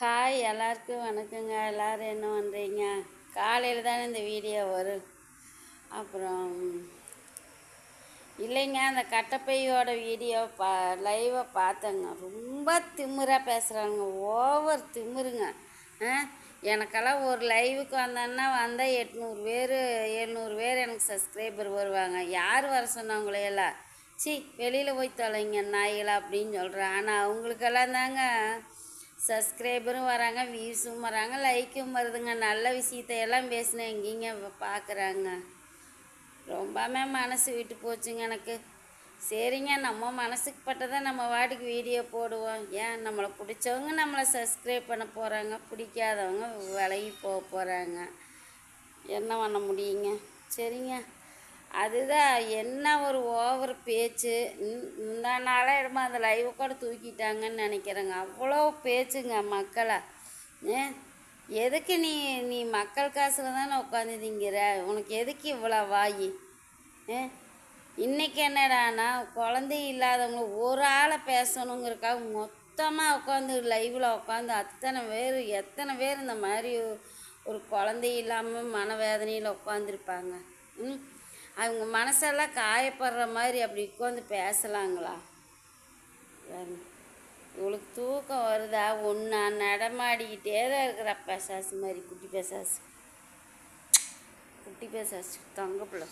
Hi எல்லாருக்கும் வணக்கங்க. எல்லோரும் என்ன பண்ணுறீங்க காலையில் தானே இந்த வீடியோ வரும். அப்புறம் இல்லைங்க அந்த கட்டப்பையோட வீடியோ பா லைவாக பார்த்தேங்க. ரொம்ப திமிராக பேசுகிறாங்க ஓவர் திமிருங்க. ஆ? எனக்கெல்லாம் ஒரு லைவுக்கு வந்தேன்னா வந்தால் எட்நூறு பேர் எழுநூறு பேர் எனக்கு சப்ஸ்கிரைபர் வருவாங்க. யார் வர சொன்னவங்களையெல்லாம் சி வெளியில் போய் தொலைங்க நாய்களா அப்படின்னு சொல்கிறேன் ஆனால் அவங்களுக்கெல்லாம் தாங்க சப்ஸ்கிரைபரும் வராங்க வியூஸும் வராங்க லைக்கும் வருதுங்க. நல்ல விஷயத்தையெல்லாம் பேசினேன் எங்கேங்க பார்க்குறாங்க ரொம்பவே மனசு விட்டு போச்சுங்க எனக்கு. சரிங்க நம்ம மனசுக்கு பட்டதை நம்ம வாட்டிக்கு வீடியோ போடுவோம். ஏன்? நம்மளை பிடிச்சவங்க நம்மளை சப்ஸ்கிரைப் பண்ண போகிறாங்க பிடிக்காதவங்க விலகி போக போகிறாங்க என்ன பண்ண முடியுங்க? சரிங்க. அதுதான் என்ன ஒரு ஓவர் பேச்சு. இந்த நாளாக இடமா அந்த லைவை கூட தூக்கிட்டாங்கன்னு நினைக்கிறேங்க. அவ்வளோ பேச்சுங்க மக்களை. எதுக்கு நீ நீ மக்கள் காசில் தானே உட்காந்துதிங்கிற உனக்கு எதுக்கு இவ்வளோ வாயி? இன்றைக்கி இன்னைக்கு என்னடானா குழந்தை இல்லாதவங்க ஒரு ஆளை பேசணுங்கிறக்காக மொத்தமாக உட்காந்து லைவில் உட்காந்து அத்தனை பேர் எத்தனை பேர் இந்த மாதிரி ஒரு குழந்தை இல்லாமல் மனவேதனையில் உட்காந்துருப்பாங்க ம்? அவங்க மனசெல்லாம் காயப்படுற மாதிரி அப்படி உட்காந்து பேசலாங்களா? இவளுக்கு தூக்கம் வருதா? ஒன்றா நடமாடிக்கிட்டே தான் இருக்கிற. பேசாசு மாதிரி குட்டி பேசாசு. குட்டி பேசாசு தங்க பிள்ளை.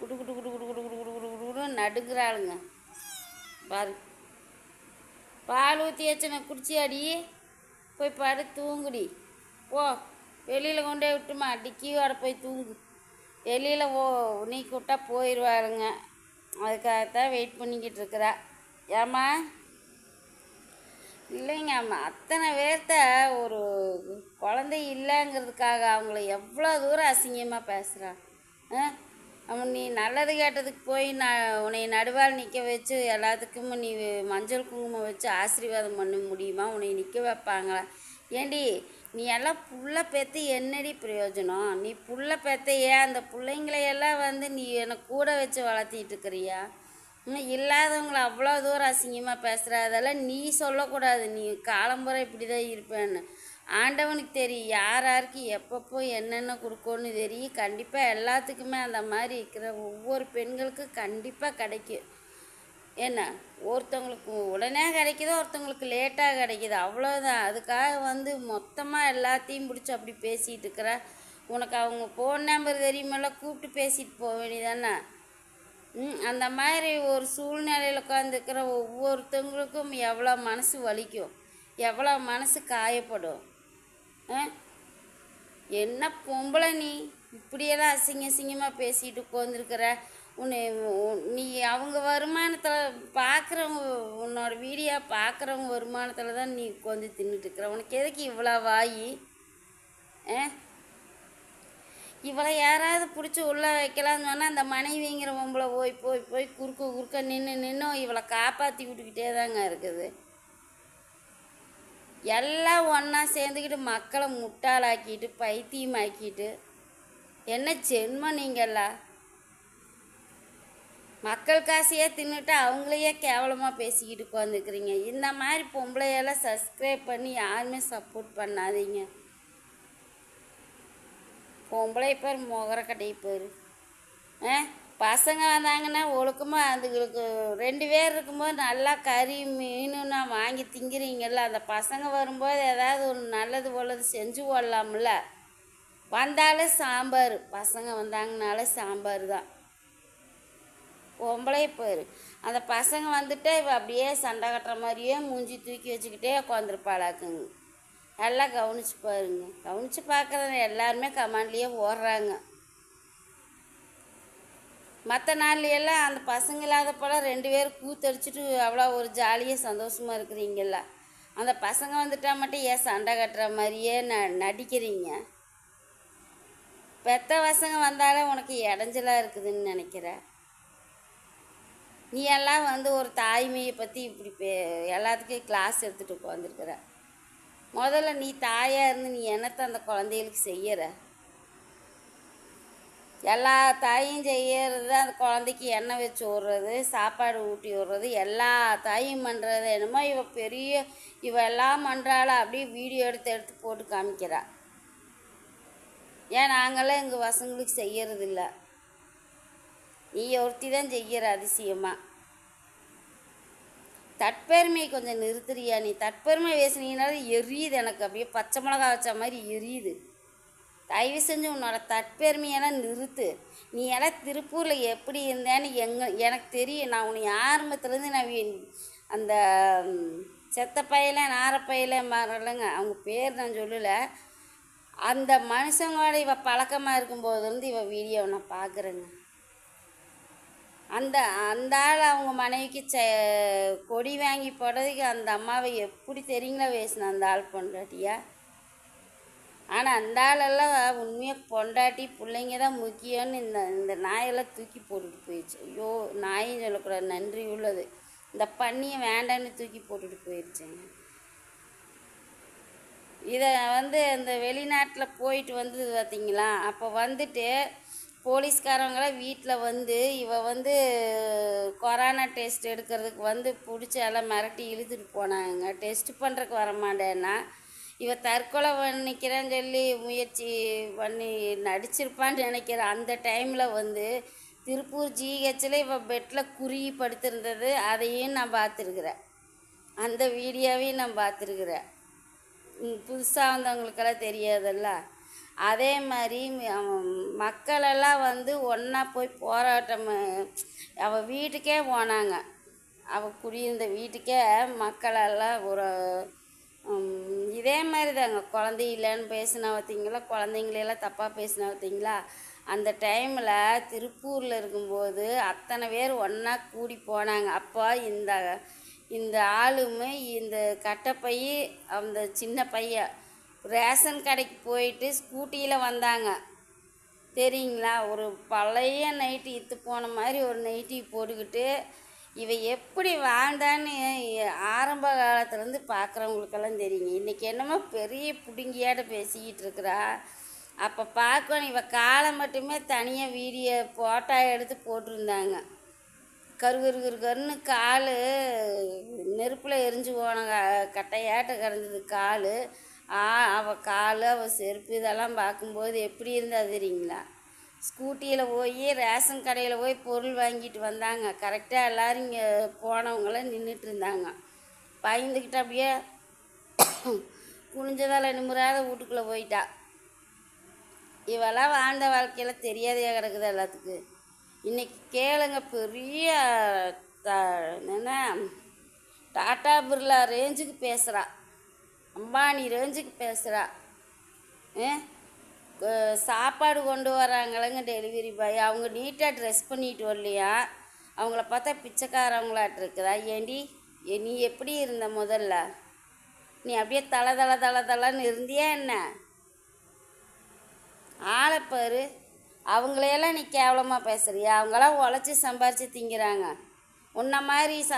குடு குடு குடு குடு குடு குடு குடு குடு குடு நடுங்கிறாளுங்க. பாரு. பால் ஊற்றி வச்சனை குடிச்சியாடி. போய் படு தூங்குடி. போ. வெளியில் கொண்டே விட்டுமா. டிக்கியோட போய் தூங்கு. வெளியில் ஓ நீ கூப்பிட்டா போயிடுவாருங்க அதுக்காகத்தான் வெயிட் பண்ணிக்கிட்டு இருக்கிறா. ஏம்மா? இல்லைங்க அம்மா அத்தனை பேர்த்த ஒரு குழந்தை இல்லைங்கிறதுக்காக அவங்கள எவ்வளோ தூரம் அசிங்கமாக பேசுகிறான் ஆ? அவன் நீ நல்லது கேட்டதுக்கு போய் நான் உன்னை நடுவால் நிற்க வச்சு எல்லாத்துக்கும் நீ மஞ்சள் குங்குமம் வச்சு ஆசீர்வாதம் பண்ண முடியுமா? உன்னை நிற்க வைப்பாங்களா? ஏண்டி நீ எல்லாம் புள்ள பேத்து என்னடி பிரயோஜனம்? நீ புள்ள பெற்ற ஏன் அந்த பிள்ளைங்களையெல்லாம் வந்து நீ என்னை கூட வச்சு வளர்த்திட்டு இருக்கிறியா? இன்னும் இல்லாதவங்களை அவ்வளோ தூரம் அசிங்கமாக பேசுகிற அதெல்லாம் நீ சொல்லக்கூடாது. நீ காலம்புரை இப்படி தான் இருப்பேன்னு. ஆண்டவனுக்கு தெரியும் யார் யாருக்கு எப்பப்போ என்னென்ன கொடுக்கணும்னு தெரியும். கண்டிப்பாக எல்லாத்துக்குமே அந்த மாதிரி இருக்கிற ஒவ்வொரு பெண்களுக்கும் கண்டிப்பாக கிடைக்கும். என்ன? ஒருத்தவங்களுக்கு உடனே கிடைக்குதோ ஒருத்தவங்களுக்கு லேட்டாக கிடைக்குது? அவ்வளோதான் அதுக்காக வந்து மொத்தமாக எல்லாத்தையும் பிடிச்சி அப்படி பேசிகிட்டு இருக்கிற உனக்கு அவங்க ஃபோன் நம்பர் தெரியுமெல்லாம் கூப்பிட்டு பேசிட்டு போக வேண்டியதானே ம் அந்த மாதிரி ஒரு சூழ்நிலையில் உட்காந்துருக்கிற ஒவ்வொருத்தவங்களுக்கும் எவ்வளோ மனசு வலிக்கும் எவ்வளோ மனசு காயப்படும். ஆ? என்ன பொம்பளை நீ? இப்படியெல்லாம் அசிங்க அசிங்கமாக பேசிட்டு உட்காந்துருக்கிற உன்னை நீ அவங்க வருமானத்தில் பார்க்குறவங்க உன்னோட வீடியோ பார்க்குறவங்க வருமானத்தில் தான் நீ உட்காந்து தின்னுட்டு இருக்கிற. உனக்கு எதுக்கு இவ்வளோ வாயி? ஆ? இவளை யாராவது பிடிச்சி உள்ளே வைக்கலாம்னு சொன்னால் அந்த மனைவிங்கிற பொம்பளை போய் போய் போய் குறுக்க குறுக்க நின்று நின்று இவளை காப்பாற்றி விட்டுக்கிட்டே தாங்க இருக்குது. எல்லாம் ஒன்றா சேர்ந்துக்கிட்டு மக்களை முட்டாளாக்கிட்டு பைத்தியமாக்கிட்டு என்ன ஜென்மம் நீங்கள்லாம் மக்கள் காசையே தின்னுட்டு அவங்களையே கேவலமாக பேசிக்கிட்டு உட்காந்துக்கிறீங்க இந்த மாதிரி பொம்பளையெல்லாம் சப்ஸ்கிரைப் பண்ணி யாருமே சப்போர்ட் பண்ணாதீங்க. பொம்பளை பேர் முகர கடை பேர் ஆ? பசங்க வந்தாங்கன்னா ஒழுக்கமாக அதுங்களுக்கு ரெண்டு பேர் இருக்கும்போது நல்லா கறி மீனுன்னா வாங்கி திங்கிறீங்கல்ல அந்த பசங்க வரும்போது ஏதாவது ஒரு நல்லது உள்ளது செஞ்சு போடலாம்ல. வந்தாலும் சாம்பார். பசங்க வந்தாங்கனாலே சாம்பார் தான் பொம்பளை போயிரு. அந்த பசங்க வந்துட்டு இவள் அப்படியே சண்டை கட்டுற மாதிரியே மூஞ்சி தூக்கி வச்சுக்கிட்டே உட்காந்துருப்பாளாக்குங்க எல்லாம் கவனிச்சு பாருங்க. கவனிச்சு பார்க்குறத எல்லாருமே கமாண்ட்லேயே ஓடுறாங்க. மற்ற நாள்லையெல்லாம் அந்த பசங்க போல் ரெண்டு பேரும் கூத்தடிச்சிட்டு அவ்வளோ ஒரு ஜாலியாக சந்தோஷமாக இருக்கிறீங்கள அந்த பசங்க வந்துட்டா மட்டும் ஏன் சண்டை கட்டுற மாதிரியே ந நடிக்கிறீங்க? பெத்த பசங்க வந்தாலே உனக்கு இடைஞ்சலாக இருக்குதுன்னு நினைக்கிறேன் நீ எல்லாம் வந்து ஒரு தாய்மையை பற்றி இப்படி பே எல்லாத்துக்கும் கிளாஸ் எடுத்துகிட்டு உட்காந்துருக்குற முதல்ல நீ தாயாக இருந்து நீ என்னத்தை அந்த குழந்தைகளுக்கு செய்யற? எல்லா தாயும் செய்யறது தான் அந்த குழந்தைக்கு எண்ணெய் வச்சு விட்றது சாப்பாடு ஊட்டி விட்றது எல்லா தாயும் பண்ணுறது என்னமோ இவ பெரிய இவ எல்லாம் பண்ணுறாள் அப்படியே வீடியோ எடுத்து எடுத்து போட்டு காமிக்கிறா. ஏன் நாங்களாம் எங்கள் பசங்களுக்கு செய்யறதில்லை நீ ஒருத்தி தான் செய்கிற அதிசயமாக தற்பெருமையை கொஞ்சம் நிறுத்துறியா நீ? தட்பெருமை பேசுனீங்கனாலும் எரியுது எனக்கு. அப்படியே பச்சை மிளகா வச்ச மாதிரி எரியுது. தயவு செஞ்சு உன்னோட தட்பெருமையெல்லாம் நிறுத்து. நீ எல்லாம் திருப்பூரில் எப்படி இருந்தேன்னு எங்க எனக்கு தெரியும். நான் உன்னை ஆரம்பத்துலேருந்து நான் அந்த செத்த பையில நாரப்பையில மாறலைங்க. அவங்க பேர் நான் சொல்லலை. அந்த மனுஷங்களோட இவள் பழக்கமாக இருக்கும்போதுலேருந்து இவள் வீடியோவை நான் பார்க்குறேங்க. அந்த அந்த ஆள் அவங்க மனைவிக்கு செ கொடி வாங்கி போடுறதுக்கு அந்த அம்மாவை எப்படி தெரியுங்களா பேசின அந்த ஆள் பொண்டாட்டியா? ஆனால் அந்த ஆளெல்லாம் உண்மையாக பொண்டாட்டி பிள்ளைங்க தான் முக்கியம்னு இந்த இந்த நாயெல்லாம் தூக்கி போட்டுட்டு போயிடுச்சு. ஐயோ நாயும் சொல்லக்கூடாது. நன்றி உள்ளது. இந்த பண்ணியை வேண்டான்னு தூக்கி போட்டுட்டு போயிடுச்சுங்க. இதை வந்து இந்த வெளிநாட்டில் போயிட்டு வந்தது பார்த்தீங்களா அப்போ வந்துட்டு போலீஸ்காரங்களாம் வீட்டில் வந்து இவ வந்து கொரோனா டெஸ்ட் எடுக்கிறதுக்கு வந்து பிடிச்சி எல்லாம் மிரட்டி இழுத்துட்டு போனாங்க. டெஸ்ட் பண்ணுறதுக்கு வர மாட்டேன்னா இவ தற்கொலை பண்ணிக்கிறேன்னு சொல்லி முயற்சி பண்ணி நடிச்சிருப்பான்னு நினைக்கிறேன் அந்த டைமில் வந்து திருப்பூர் ஜிஹெச்சில் இவ பெட்டில் குறுகி படுத்திருந்தது அதையும் நான் பார்த்துருக்குறேன். அந்த வீடியோவையும் நான் பார்த்துருக்குறேன். புதுசாக வந்தவங்களுக்கெல்லாம் தெரியாதல்ல? அதே மாதிரி மக்களெல்லாம் வந்து ஒன்றா போய் போராட்டம் அவள் வீட்டுக்கே போனாங்க. அவள் குடியிருந்த வீட்டுக்கே மக்களெல்லாம் ஒரு இதே மாதிரி தாங்க குழந்தை இல்லைன்னு பேசினா பார்த்தீங்களா? குழந்தைங்களெல்லாம் தப்பாக பேசினா பார்த்தீங்களா? அந்த டைமில் திருப்பூரில் இருக்கும்போது அத்தனை பேர் ஒன்றா கூடி போனாங்க. அப்போ இந்த இந்த ஆளுமே இந்த கட்டப்பை அந்த சின்ன பையன் ரேஷன் கடைக்கு போயிட்டு ஸ்கூட்டியில் வந்தாங்க. தெரியுங்களா? ஒரு பழைய நைட்டி இத்து போன மாதிரி ஒரு நைட்டி போட்டுக்கிட்டு இவ எப்படி வாழ்ந்தான்னு ஆரம்ப காலத்துலேருந்து பார்க்குறவங்களுக்கெல்லாம் தெரியுங்க. இன்றைக்கி என்னமோ பெரிய புடுங்கியாட்ட பேசிக்கிட்டு இருக்கிறா. அப்போ பார்க்கணும் இவ காலை மட்டுமே தனியாக வீடியோ ஃபோட்டோ எடுத்து போட்டிருந்தாங்க. கரு கரு கரு கருன்னு கால் நெருப்பில் எரிஞ்சு போன கட்டையாட்ட கிடந்தது கால். அவள் கால் அவள் செருப்பு இதெல்லாம் பார்க்கும்போது எப்படி இருந்தால் தெரியுங்களா? ஸ்கூட்டியில் போய் ரேஷன் கடையில் போய் பொருள் வாங்கிட்டு வந்தாங்க. கரெக்டாக எல்லோரும் இங்கே போனவங்களாம் நின்றுட்டு இருந்தாங்க. பயந்துக்கிட்டு அப்படியே குனிஞ்சதால் நிமிராத வீட்டுக்குள்ளே போயிட்டா. இவெல்லாம் வாழ்ந்த வாழ்க்கையில் தெரியாதே கிடக்குது எல்லாத்துக்கு. இன்றைக்கி கேளுங்க பெரிய த என்ன டாட்டா பிர்லா ரேஞ்சுக்கு பேசுகிறா அம்பானி ரேஞ்சுக்கு பேசுகிறா சாப்பாடு கொண்டு வராங்களங்க டெலிவரி பாய் அவங்க நீட்டாக ட்ரெஸ் பண்ணிட்டு வரலையா? அவங்கள பார்த்தா பிச்சைக்காரவங்களாட்டு இருக்குதா? ஏண்டி? நீ எப்படி இருந்த முதல்ல? நீ அப்படியே தலை தலை தலை தலைன்னு இருந்தியா என்ன? ஆளைப்பாரு அவங்களையெல்லாம் நீ கேவலமாக பேசுகிறியா அவங்களாம் உழைச்சி சம்பாரித்து திங்கிறாங்க. உன்ன மாதிரி ச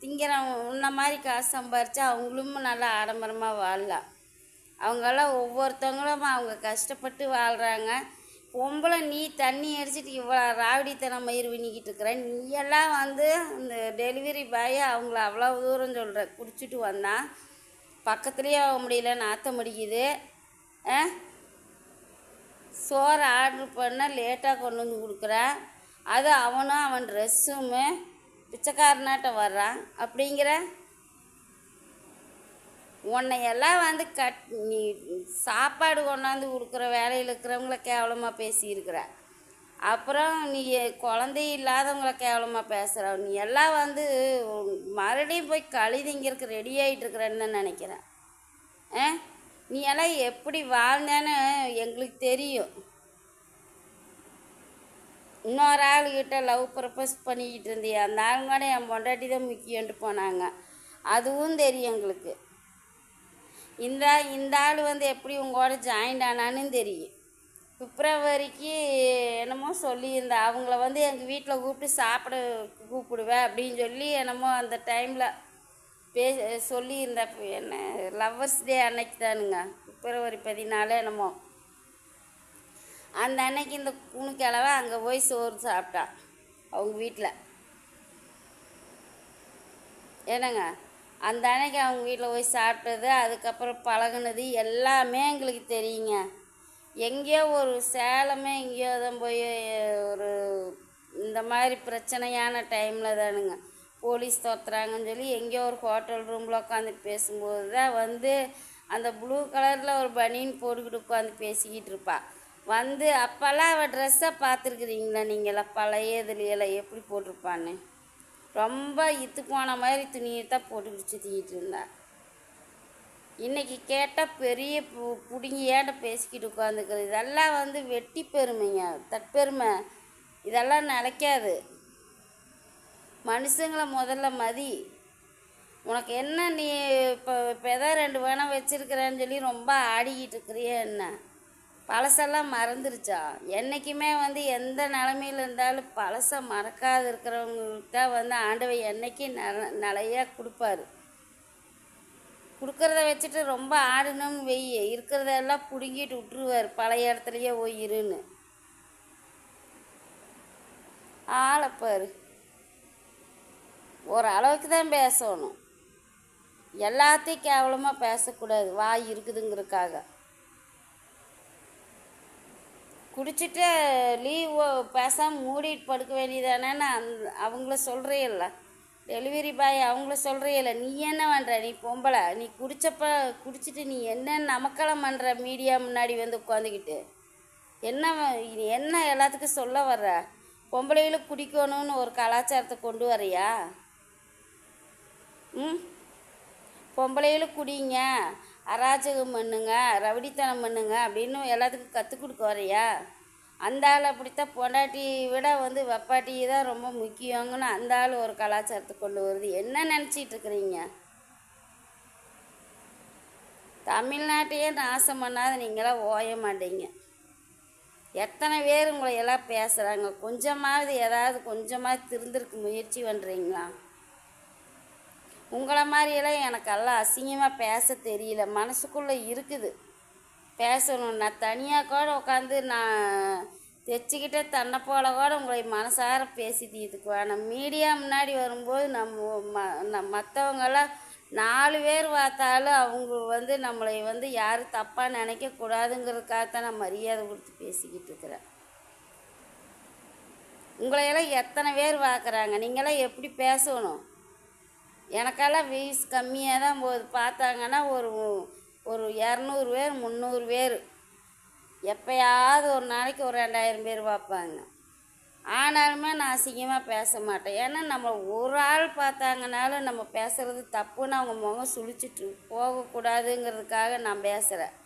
திங்கிறவங்க உன்ன மாதிரி காசு சம்பாரித்தா அவங்களும் நல்லா ஆடம்பரமாக வாழலாம் அவங்கெல்லாம் ஒவ்வொருத்தவங்களும் அவங்க கஷ்டப்பட்டு வாழ்கிறாங்க பொம்பளை நீ தண்ணி அடிச்சிட்டு இவ்வளோ ராவடித்தனம் மயிர் பண்ணிக்கிட்டு இருக்கிற நீ எல்லாம் வந்து இந்த டெலிவரி பாய் அவங்கள அவ்வளோ தூரம் சொல்கிற குடிச்சிட்டு வந்தான் பக்கத்துலேயே ஆக முடியல நாற்றம் அடிக்குது. ஆ? சோறு ஆர்டர் பண்ணால் லேட்டாக கொண்டு வந்து கொடுக்குறேன் அது அவனும் அவன் ட்ரெஸ்ஸுமே பிச்சைக்காரனாட்டம் வர்றான். அப்படிங்கிற உன்னை எல்லாம் வந்து கட் நீ சாப்பாடு கொண்டாந்து கொடுக்குற வேலையில் இருக்கிறவங்கள கேவலமாக பேசியிருக்கிற. அப்புறம் நீ குழந்தை இல்லாதவங்கள கேவலமாக பேசுகிற நீ எல்லாம் வந்து மறுபடியும் போய் கழுதிங்கிறதுக்கு ரெடி ஆகிட்டு இருக்கிறேன்னு தான் நினைக்கிறேன். ஆ? நீ எல்லாம் எப்படி வாழ்ந்தேன்னு எங்களுக்கு தெரியும். இன்னொரு ஆளுகிட்ட லவ் ப்ரப்போஸ் பண்ணிக்கிட்டு இருந்தியா. அந்த ஆளுங்கூட என் பொண்டாட்டி தான் முக்கியன்ட்டு போனாங்க. அதுவும் தெரியும் எங்களுக்கு. இந்த இந்த ஆள் வந்து எப்படி உங்களோட ஜாயின்ட் ஆனான்னு தெரியும். பிப்ரவரிக்கு என்னமோ சொல்லியிருந்தா அவங்கள வந்து எங்கள் வீட்டில் கூப்பிட்டு சாப்பிட கூப்பிடுவேன் அப்படின்னு சொல்லி என்னமோ அந்த டைமில் பே சொல்லியிருந்தா என்ன லவ்வர்ஸ் டே அன்னைக்கு தானுங்க பிப்ரவரி பதினாலு என்னமோ. அந்த அன்னைக்கு இந்த குணுக்கிழவை அங்கே போய் சோறு சாப்பிட்டா அவங்க வீட்டில் என்னங்க? அந்த அன்னைக்கு அவங்க வீட்டில் போய் சாப்பிட்டது அதுக்கப்புறம் பழகுனது எல்லாமே எங்களுக்கு தெரியுங்க. எங்கேயோ ஒரு சேலமே எங்கேயோ தான் போய் ஒரு இந்த மாதிரி பிரச்சனையான டைமில் தானுங்க. போலீஸ் துரத்துறாங்கன்னு சொல்லி எங்கேயோ ஒரு ஹோட்டல் ரூமில் உட்காந்து பேசும்போது தான் வந்து அந்த ப்ளூ கலரில் ஒரு பனியன் போட்டுக்கிட்டு உட்காந்து பேசிக்கிட்டு இருப்பாள் வந்து அப்போல்லாம் அவள் ட்ரெஸ்ஸை பார்த்துருக்குறீங்களா நீங்களாம் பழைய இதுலையெல்லாம் எப்படி போட்டிருப்பான்னு? ரொம்ப இத்து போன மாதிரி துணியை தான் போட்டுக்கிட்டு சுற்றிக்கிட்டு இருந்தா. இன்றைக்கி கேட்டால் பெரிய பு பிடுங்கியாட்ட பேசிக்கிட்டு உட்காந்துக்கிறது இதெல்லாம் வந்து வெட்டி பெருமைங்க. தற்பெருமை. இதெல்லாம் நிலைக்காது. மனுஷங்களை முதல்ல மதி. உனக்கு என்ன நீ இப்போ இப்போ எதாவது ரெண்டு வேணால் வச்சுருக்கிறேன்னு சொல்லி ரொம்ப ஆடிக்கிட்டு இருக்கிறியே என்ன? பழசெல்லாம் மறந்துருச்சா? என்றைக்குமே வந்து எந்த நிலமையில இருந்தாலும் பழசை மறக்காது இருக்கிறவங்களுக்கு தான் வந்து ஆண்டவர் என்னைக்கு நல நிலையா கொடுப்பாரு. கொடுக்குறத வச்சுட்டு ரொம்ப ஆடணும்னு வெய்ய இருக்கிறதெல்லாம் பிடுங்கிட்டு விட்டுருவார். பழைய இடத்துலையே போய் இருன்னு. ஆளைப்பாரு ஓரளவுக்கு தான் பேசணும். எல்லாத்தையும் கேவலமாக பேசக்கூடாது. வாய் இருக்குதுங்கிறதுக்காக. குடிச்சிட்டு லீவ் பேசாமல் மூடிட்டு படுக்க வேண்டியதானேன்னு அந் அவங்கள சொல்கிறேயில்ல டெலிவரி பாய் அவங்கள சொல்கிறேயில்ல நீ என்ன பண்ணுற நீ பொம்பளை. நீ குடிச்சப்ப குடிச்சிட்டு நீ என்ன நமக்கெல்லாம் பண்ணுற மீடியா முன்னாடி வந்து உட்காந்துக்கிட்டு என்ன என்ன எல்லாத்துக்கும் சொல்ல வர்ற? பொம்பளைகளுக்கு குடிக்கணும்னு ஒரு கலாச்சாரத்தை கொண்டு வரையா ம்? பொம்பளைகளும் குடிங்க. அராஜகம் பண்ணுங்க ரவுடித்தனம் பண்ணுங்க அப்படின்னு எல்லாத்துக்கும் கற்றுக் கொடுக்க வரையா அந்த ஆள் அப்படித்தான் பொண்டாட்டி விட வந்து வெப்பாட்டி தான் ரொம்ப முக்கியங்கன்னு அந்த ஆள் ஒரு கலாச்சாரத்தை கொண்டு வருது. என்ன நினச்சிட்டு இருக்கிறீங்க? தமிழ்நாட்டையே நாசம் பண்ணாத நீங்களாம் ஓய மாட்டீங்க. எத்தனை பேர் உங்களை எல்லாம் பேசுகிறாங்க கொஞ்சமாவது ஏதாவது கொஞ்சமாக திருந்திருக்கு முயற்சி பண்ணுறீங்களா உங்களை மாதிரியெல்லாம் எனக்கெல்லாம் அசிங்கமாக பேச தெரியல. மனசுக்குள்ளே இருக்குது. பேசணும். நான் தனியாக கூட உட்காந்து நான் தைச்சிக்கிட்டே தன்னை போல கூட உங்களை மனசார பேசி தீர்த்துக்குவேன் மீடியா முன்னாடி வரும்போது நம்ம ம நம் மற்றவங்கெல்லாம் நாலு பேர் பார்த்தாலும் அவங்க வந்து நம்மளை வந்து யாரும் தப்பாக நினைக்கக்கூடாதுங்கிறதுக்காகத்தான் நான் மரியாதை கொடுத்து பேசிக்கிட்டு இருக்கிறேன். உங்களையெல்லாம் எத்தனை பேர் பார்க்குறாங்க? நீங்களாம் எப்படி பேசணும்? எனக்கெல்லாம் வியூஸ் கம்மியாக தான் போகுது. பார்த்தாங்கன்னா ஒரு ஒரு இரநூறு பேர் முந்நூறு பேர். எப்பயாவது ஒரு நாளைக்கு ஒரு ரெண்டாயிரம் பேர் பார்ப்பாங்க. ஆனாலுமே நான் அசிங்கமாக பேச மாட்டேன். ஏன்னா நம்ம ஒரு ஆள் பார்த்தாங்கனாலும் நம்ம பேசுகிறது தப்புன்னு அவங்க முகம் சுழிச்சிட்டு போகக்கூடாதுங்கிறதுக்காக நான் பேசுகிறேன்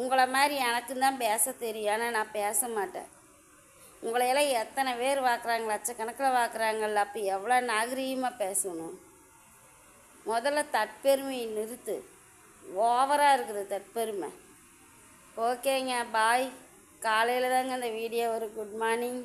உங்களை மாதிரி எனக்கு தான் பேச தெரியும். ஆனால் நான் பேச மாட்டேன். உங்களையெல்லாம் எத்தனை பேர் பார்க்குறாங்க? லட்சக்கணக்கில் பார்க்குறாங்கல்ல. அப்போ எவ்வளோ நாகரீகமாக பேசணும்? முதல்ல தற்பெருமையை நிறுத்து. ஓவராக இருக்குது தற்பெருமை. ஓகேங்க பாய். காலையில் தாங்க இந்த வீடியோ ஒரு குட் மார்னிங்